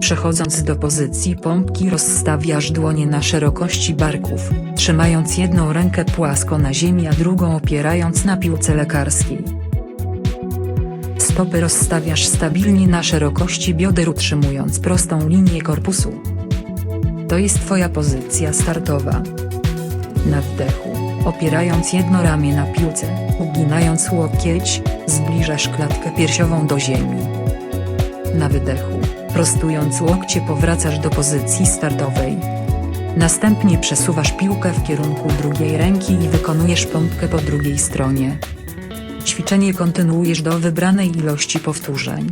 Przechodząc do pozycji pompki rozstawiasz dłonie na szerokości barków, trzymając jedną rękę płasko na ziemi a drugą opierając na piłce lekarskiej. Stopy rozstawiasz stabilnie na szerokości bioder utrzymując prostą linię korpusu. To jest Twoja pozycja startowa. Na wdechu, opierając jedno ramię na piłce, uginając łokieć, zbliżasz klatkę piersiową do ziemi. Na wydechu, prostując łokcie powracasz do pozycji startowej. Następnie przesuwasz piłkę w kierunku drugiej ręki i wykonujesz pompkę po drugiej stronie. Ćwiczenie kontynuujesz do wybranej ilości powtórzeń.